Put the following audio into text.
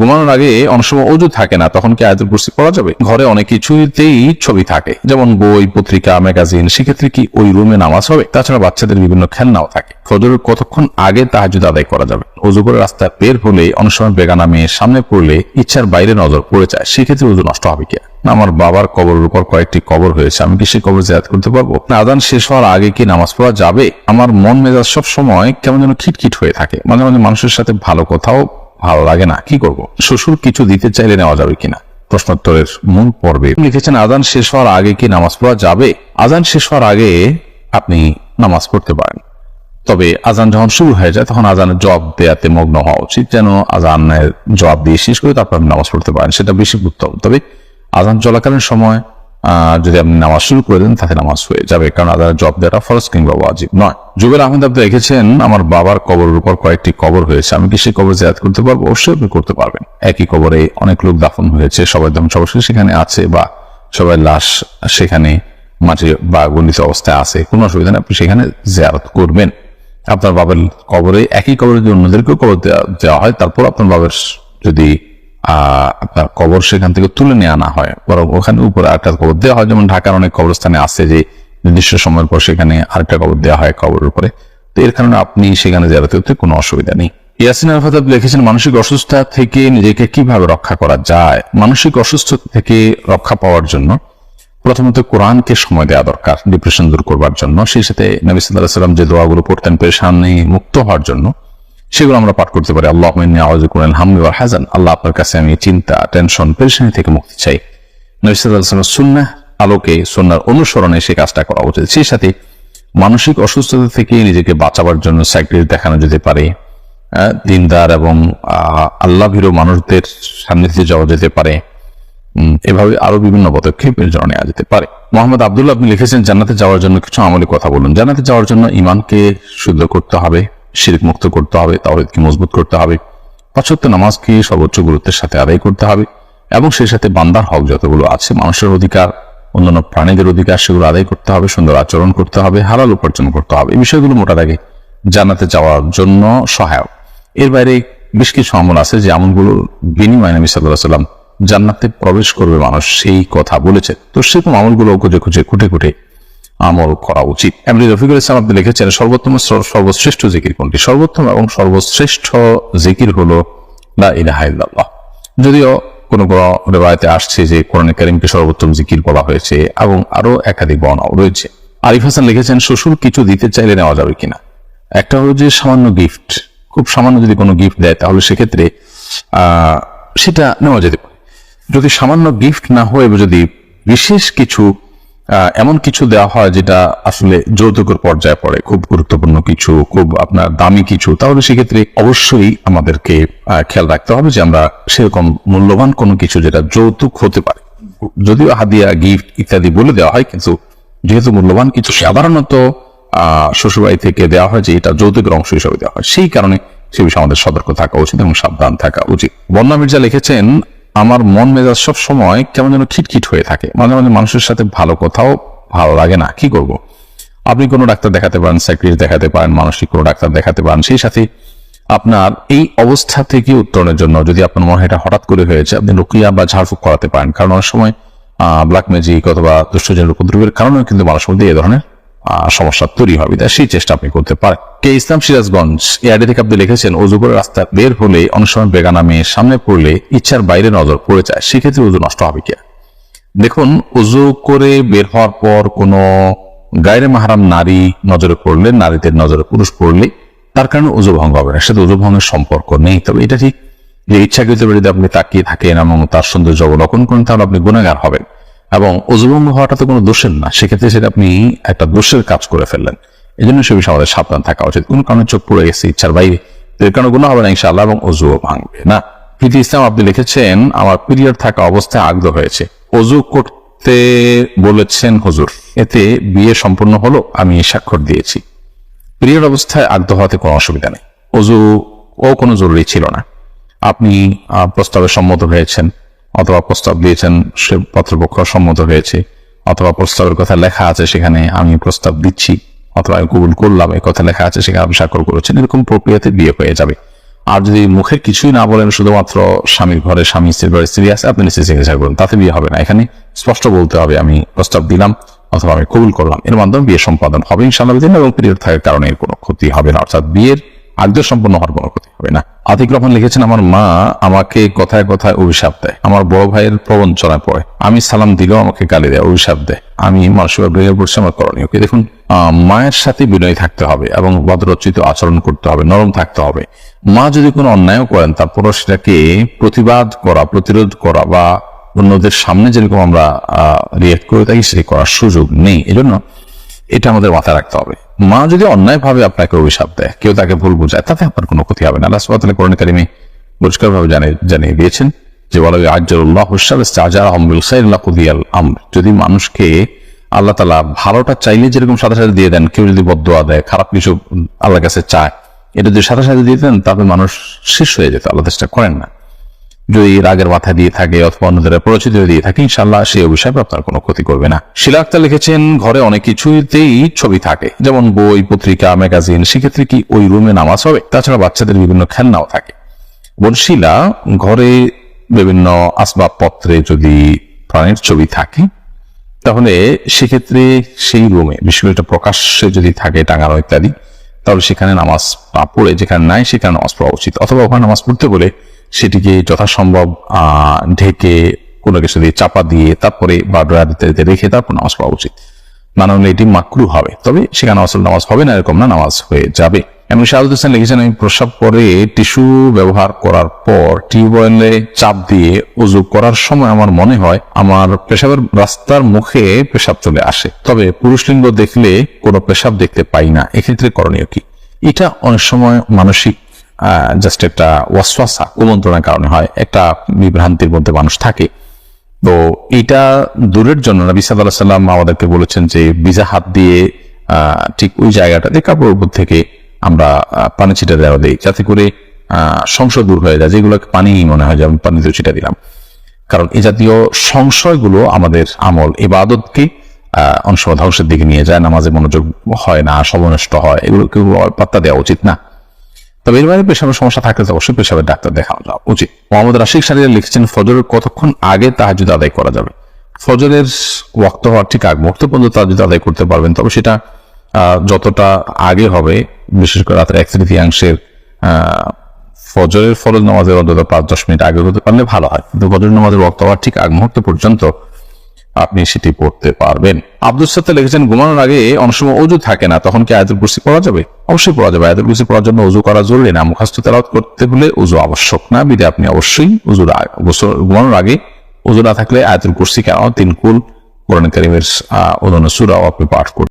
ঘুমানোর আগে অনেক সময় অজু থাকে না, তখন কি আয়াতুল কুরসি পড়া যাবে? ঘরে অনেক কিছুতেই ছবি থাকে, যেমন বই, পত্রিকা, ম্যাগাজিন, সেক্ষেত্রে কি ওই রুমে নামাজ হবে? তাছাড়া বাচ্চাদের বিভিন্ন খেলনাও থাকে। ফজরের কতক্ষণ আগে তাহাজুদ আদায় করা যাবে? অজু করে রাস্তায় বের হলে অনেক সময় বেগানা মেয়ে সামনে পড়লে ইচ্ছার বাইরে নজর পড়ে যায়, সেক্ষেত্রে অজু নষ্ট হবে কি আমার বাবার কবরের উপর কয়েকটি কবর হয়েছে, আমি কি সেই কবর জিয়ারত করতে পারব? না, আদান শেষ হওয়ার আগে কি নামাজ পড়া যাবে? আমার মন মেজাজ সব সময় কেমন যেন খিটখিট হয়ে থাকে। মাঝে মাঝে মানুষের সাথে ভালো কথাও ভালো লাগে না। কি করব? শ্বশুর কিছু দিতে চাইলে নেওয়া যাবে কিনা? প্রশ্নোত্তরের মূল পর্বে লিখেছেন, আজান শেষ হওয়ার আগে কি নামাজ পড়া যাবে? আজান শেষ হওয়ার আগে আপনি নামাজ পড়তে পারেন। তবে আজান যখন শুরু হয়ে যায়, তখন আজানের জবাব দেয়াতে মগ্ন হওয়া উচিত, যেন আজানের জবাব দিয়ে শেষ করে তারপর আপনি নামাজ পড়তে পারেন। সেটা বেশি উত্তম তবে আজান চলাকালীন সময় যদি আপনি নামাজ শুরু করে দেন তাতে নামাজ হয়ে যাবে। কারণ আজানের জব দেওয়াটা ফরজ কিংবা ওয়াজিব নয়। জুবের আহমেদ আপনি লিখেছেন আমার বাবার কবরের উপর কয়েকটি কবর হয়েছে। আমি কি সেই কবর জিয়াত করতে পারব? অবশ্যই আপনি করতে পারবেন। একই কবরে অনেক লোক দাফন হয়েছে। সবাই দাম অবশ্যই সেখানে আছে বা সবাই লাশ সেখানে মাঝে বা গণিত অবস্থায় আছে। কোনো অসুবিধা নেই, আপনি সেখানে জিয়ারত করবেন। আপনার বাবার কবরে একই কবরে যদি অন্যদেরকেও কবর দেওয়া হয়, তারপর আপনার বাবার যদি আপনার কবর সেখান থেকে তুলে নিয়ে আনা হয়। বরং ওখানে উপরে আরেকটা কবর দেওয়া হয়। যেমন ঢাকার অনেক কবরস্থানে আছে যে নির্দিষ্ট সময়ের পর সেখানে আরেকটা কবর দেওয়া হয় কবরের উপরে। তো এর কারণে আপনি সেখানে জেরাতে করতে কোনো অসুবিধা নেই। ইয়াসিন আপনি লিখেছেন, মানসিক অসুস্থতা থেকে নিজেকে কীভাবে রক্ষা করা যায়? মানসিক অসুস্থতা থেকে রক্ষা পাওয়ার জন্য প্রথমত কোরআনকে সময় দেওয়া দরকার ডিপ্রেশন দূর করবার জন্য। সেই সাথে নবী সাল্লাহ সাল্লাম যে দোয়াগুলো পড়তেন, পেরেশানি মুক্ত হওয়ার জন্য সেগুলো আমরা পাঠ করতে পারি। আল্লাহ করেন হামলি হাজান আল্লাহ আপনার কাছে আমি চিন্তা, টেনশন, পেরেশানি থেকে মুক্তি চাই। নবী সাল্লাহ সাল্লাম সুন্নাহ আলোকে, সুন্নার অনুসরণে সেই কাজটা করা উচিত। সেই সাথে মানসিক অসুস্থতা থেকে নিজেকে বাঁচাবার জন্য সাইক্রিস্ট দেখানো যেতে পারে। দিনদার এবং আল্লাহ ভীরু মানুষদের সান্নিধ্যে যাওয়া যেতে পারে। এভাবে আরও বিভিন্ন পদক্ষেপের জন্য নেওয়া যেতে পারে। মোহাম্মদ আবদুল্লাহ আপনি লিখেছেন, জান্নাতে যাওয়ার জন্য কিছু আমলে কথা বলুন। জান্নাতে যাওয়ার জন্য ইমানকে শুদ্ধ করতে হবে। শিরক মুক্ত করতে হবে, তাওহিদকে মজবুত করতে হবে পাঁচত্ব নামাজকে সর্বোচ্চ গুরুত্বের সাথে আদায় করতে হবে এবং সেই সাথে বান্দার হক যতগুলো আছে, মানুষের অধিকার, অন্যান্য প্রাণীদের অধিকার সেগুলো আদায় করতে হবে, সুন্দর আচরণ করতে হবে, হালাল উপার্জন করতে হবে। এই বিষয়গুলো মোটা দাগে জান্নাতে যাওয়ার জন্য সহায়ক। এর বাইরে বেশ কিছু আমল আছে যে আমলগুলোর বিনিময় নবী সাল্লাহ সাল্লাম জান্নাতে প্রবেশ করবে মানুষ সেই কথা বলেছে। তো সেরকম আমলগুলো খুঁজে খুঁজে খুঁটে খুঁটে আমল করা উচিত। এমনি রফিকুল ইসলাম আপনি লিখেছেন, সর্বোত্তম সর্বশ্রেষ্ঠ জিকির কোনটি? সর্বোত্তম এবং সর্বশ্রেষ্ঠ জিকির হলো লা যদিও কোন রেবায়তে আসছে যে কোরআন কারিমকে সর্বোত্তম জিকির বলা হয়েছে এবং আরও একাধিক বর্ণাও রয়েছে। আরিফ হাসান লিখেছেন শ্বশুর কিছু দিতে চাইলে নেওয়া যাবে কিনা? একটা হলো যে সামান্য গিফট খুব সামান্য যদি কোনো গিফট দেয়, তাহলে সেক্ষেত্রে সেটা নেওয়া যেতে পারে। যদি সামান্য গিফট না হয়ে যদি বিশেষ কিছু এমন কিছু দেওয়া হয় যেটা আসলে যৌতুকের পর্যায়ে পড়ে, খুব গুরুত্বপূর্ণ কিছু, খুব আপনার দামি কিছু। তাহলে সেক্ষেত্রে অবশ্যই আমাদেরকে খেয়াল রাখতে হবে যে আমরা সেরকম মূল্যবান কোনো কিছু যেটা যৌতুক হতে পারে। যদিও হাদিয়া, গিফট ইত্যাদি বলে দেওয়া হয়, কিন্তু যেহেতু মূল্যবান কিছু সাধারণত শ্বশুরবাড়ি থেকে দেওয়া হয় যে এটা যৌতুকের অংশ হিসেবে দেওয়া হয়, সেই কারণে সে বিষয়ে আমাদের সতর্ক থাকা উচিত এবং সাবধান থাকা উচিত। বন্যা মির্জা লিখেছেন আমার মন মেজাজ সব সময় কেমন যেন খিটখিট হয়ে থাকে। মাঝে মাঝে মানুষের সাথে ভালো কথাও ভালো লাগে না। কি করব? আপনি কোনো ডাক্তার দেখাতে পারেন সাইক্রিস্ট দেখাতে পারেন মানসিক কোনো ডাক্তার দেখাতে পারেন, সেই সাথে আপনার এই অবস্থা থেকে উত্তরণের জন্য যদি আপনার মনে হয় এটা হঠাৎ করে হয়েছে, আপনি রুকিয়া বা ঝাড়ফুঁক করাতে পারেন। কারণ অনেক সময় ব্ল্যাক ম্যাজিক অথবা দুষ্টজনের উপদ্রবের কারণেও কিন্তু মানুষের মধ্যে এই ধরনের সমস্যা তৈরি হবে। তাই সেই চেষ্টা আপনি করতে পারেন। কে ইসলাম সিরাজগঞ্জ এই আইডি থেকে আপনি লিখেছেন, অজু করে রাস্তা বের হলে অনেক সময় বেগানা মেয়ে সামনে পড়লে ইচ্ছার বাইরে নজর পড়ে যায়। সেক্ষেত্রে অজু নষ্ট হবে কি দেখুন উজু করে বের হওয়ার পর কোনো গায়ের মাহারাম নারী নজরে পড়লে নারীদের নজরে পুরুষ পড়লে তার কারণে উজু ভঙ্গ হবে না। সাথে উজু ভঙ্গের সম্পর্ক নেই। তবে এটা ঠিক যে ইচ্ছাকৃত যদি আপনি তাকিয়ে থাকেন এবং তার সৌন্দর্য অবলোকন করেন, তাহলে আপনি গুণাগার হবেন। এবং উজুভঙ্গ হওয়াটা তো কোনো দোষের না। সেক্ষেত্রে সেটা আপনি একটা দোষের কাজ করে ফেললেন। এই জন্য সে বিষয়ে আমাদের সাবধান থাকা উচিত। কোন কারণে চোখ পড়ে গেছে, ইচ্ছার বাইরে। এর কারণে গুণ হবে না ইনশাআল্লাহ এবং অজুও ভাঙবে না। প্রীতি ইসলাম, আপনি লিখেছেন, আমার পিরিয়ড থাকা অবস্থায় আগ্ধ হয়েছে। অজু করতে বলেছেন হুজুর। এতে বিয়ে সম্পূর্ণ হলো, আমি স্বাক্ষর দিয়েছি। পিরিয়ড অবস্থায় আগ্ধ হওয়াতে কোনো অসুবিধা নেই। অজু ও কোনো জরুরি ছিল না। আপনি প্রস্তাবে সম্মত হয়েছেন। অথবা প্রস্তাব দিয়েছেন, সে পত্রপক্ষ সম্মত হয়েছে। অথবা প্রস্তাবের কথা লেখা আছে সেখানে, আমি প্রস্তাব দিচ্ছি। অথবা আমি কবুল করলাম। এই কথা লেখা আছে, সেখানে আপনি স্বাক্ষর করেছেন। এরকম প্রক্রিয়াতে বিয়ে হয়ে যাবে। আর যদি মুখে কিছুই না বলেন, শুধুমাত্র স্বামীর ঘরে স্বামী, স্ত্রীর ঘরে স্ত্রী আছে, আপনি নিশ্চয়ই চিকিৎসা করুন তাতে বিয়ে হবে না। এখানে স্পষ্ট বলতে হবে, আমি প্রস্তাব দিলাম অথবা আমি কবুল করলাম। এর মাধ্যমে বিয়ে সম্পাদন হবে ইনশাল্লাহ এবং পিরিয়ড থাকার কারণে কোনো ক্ষতি হবে না। অর্থাৎ বিয়ের আগ্রহ সম্পন্ন হওয়ার কোনো ক্ষতি হবে না। আতিক রহমান লিখেছেন, আমার মা আমাকে কথায় কথায় অভিশাপ দেয়। আমার বড় ভাইয়ের প্রবঞ্চনায় পড়ে। আমি সালাম দিলেও আমাকে গালি দেয়, অভিশাপ দেয়। আমি মানসিক ভেঙে পড়ছি, আমার করণীয় কি? দেখুন মায়ের সাথে বিনয় থাকতে হবে এবং ভদ্রচিত আচরণ করতে হবে, নরম থাকতে হবে। মা যদি কোনো অন্যায় করেন, তারপরও সেটাকে প্রতিবাদ করা, প্রতিরোধ করা বা অন্যদের সামনে যেরকম আমরা রিয়েক্ট করে থাকি সেটি করার সুযোগ নেই। এজন্য এটা আমাদের মাথায় রাখতে হবে। মা যদি অন্যায়ভাবে আপনাকে অভিশাপ দেয়, কেউ তাকে ভুল বোঝায়, তাতে আপনার কোনো ক্ষতি হবে না। আল্লাহ সুবহানাহু কোরআন কারিমে পরিষ্কার ভাবে জানিয়ে দিয়েছেন যে বলা আজ্জাল্লাহ যদি মানুষকে আল্লাহ তালা ভালোটা চাইলে যেরকম সাথে সাথে দিয়ে দেন, কেউ যদি বদোয়া দেয়, খারাপ কিছু আল্লাহর কাছে চায়, এটা যদি সাথে সাথে দিয়ে দেন, তাহলে মানুষ শেষ হয়ে যেত। আল্লাহ চেষ্টা করেন না। যদি রাগের মাথা দিয়ে থাকে অথবা অন্যদের পরিচিত দিয়ে থাকে ইনশাল্লাহ সেই অভিশাপ আপনার কোনো ক্ষতি করবে না। শিলা আক্তার লিখেছেন, ঘরে অনেক কিছুতেই ছবি থাকে, যেমন বই, পত্রিকা, ম্যাগাজিন, সেক্ষেত্রে কি ওই রুমে নামাজ হবে? তাছাড়া বাচ্চাদের বিভিন্ন খেলনাও থাকে। বনশিলা ঘরে বিভিন্ন আসবাবপত্রে যদি প্রাণের ছবি থাকে, তাহলে সেক্ষেত্রে সেই রুমে বিশেষ করে প্রকাশ্যে যদি থাকে টাঙানো ইত্যাদি, তাহলে সেখানে নামাজ পড়ে, যেখানে নাই সেখানে নামাজ পড়া উচিত, অথবা ওখানে নামাজ পড়তে বলে সেটিকে যথাসম্ভব ঢেকে কোনো কিছু দিয়ে চাপা দিয়ে তারপরে বা ড্রয়ার ইত্যাদিতে রেখে তারপর নামাজ পড়া উচিত। না হলে এটি মাকরু হবে। তবে সেখানে আসল নামাজ হবে না, এরকম না, নামাজ হয়ে যাবে। এমন শাহাদুল হোসেন লিখেছেন, আমি প্রস্রাব করে টিস্যু ব্যবহার করার পর টিউবওয়েলে চাপ দিয়ে উজু করার সময় আমার মনে হয় আমার পেশাবের রাস্তার মুখে পেশাব চলে আসে। তবে পুরুষ লিঙ্গ দেখলে কোনো পেশাব দেখতে পাই না। এক্ষেত্রে করণীয় কি? এটা অনেক সময় মানসিক জাস্ট একটা ওয়াসওয়াসা কুমন্ত্রণার কারণে হয় একটা বিভ্রান্তির মধ্যে মানুষ থাকে। তো এটা দূরের জন্য নবী সাল্লাহ সাল্লাম আমাদেরকে বলেছেন যে বিজা হাত দিয়ে ঠিক ওই জায়গাটাতে কাপড়ের উপর থেকে আমরা পানি ছিটা দেওয়া দিই যাতে করে সংশয় দূর হয়ে যায় যেগুলো পানি মনে হয় যে আমি পানি দিয়ে ছিটা দিলাম। কারণ এই জাতীয় সংশয়গুলো আমাদের আমল ইবাদতকে আহ, সময় ধ্বংসের দিকে নিয়ে যায়। নামাজে মনোযোগ হয় না সমনষ্ট হয় এগুলোকে পাত্তা দেওয়া উচিত না। তবে এর বাইরে পেশাবের সমস্যা থাকলে অবশ্যই পেশাবের ডাক্তার দেখানো যাওয়া উচিত মোহাম্মদ রাশিক সারিয়া লিখছেন, ফজরের কতক্ষণ আগে তাহাজুদ আদায় করা যাবে? ফজরের ওয়াক্ত হওয়ার ঠিক আগ মুহূর্ত পর্যন্ত তাহাজুদ আদায় করতে পারবেন, তবে সেটা যতটা আগে হবে, বিশেষ করে রাতের এক তৃতীয়াংশের ফজরের ফরজ নামাজের অন্তত পাঁচ দশ মিনিট আগে হতে পারলে ভালো হয়। কিন্তু ফজরের নামাজের ওয়াক্ত হওয়ার ঠিক আগ মুহূর্ত পর্যন্ত আপনি সেটি পড়তে পারবেন। আব্দুল সত্তা লিখেছেন, ঘুমানোর আগে অনেক সময় অজু থাকে না, তখন কি আয়াতুল কুরসি পড়া যাবে? অবশ্যই পড়া যাবে। আয়াতুল কুরসি পড়ার জন্য উজু করা জরুরি না। মুখাস্ত তেলাওয়াত করতে হলে উজু আবশ্যক না, বিদে আপনি অবশ্যই উজুর ঘুমানোর আগে উজু না থাকলে আয়াতুল কুরসি কেন? তিন কুল কোরআন করিমের অন্যান্য সুরাও আপনি পাঠ করতে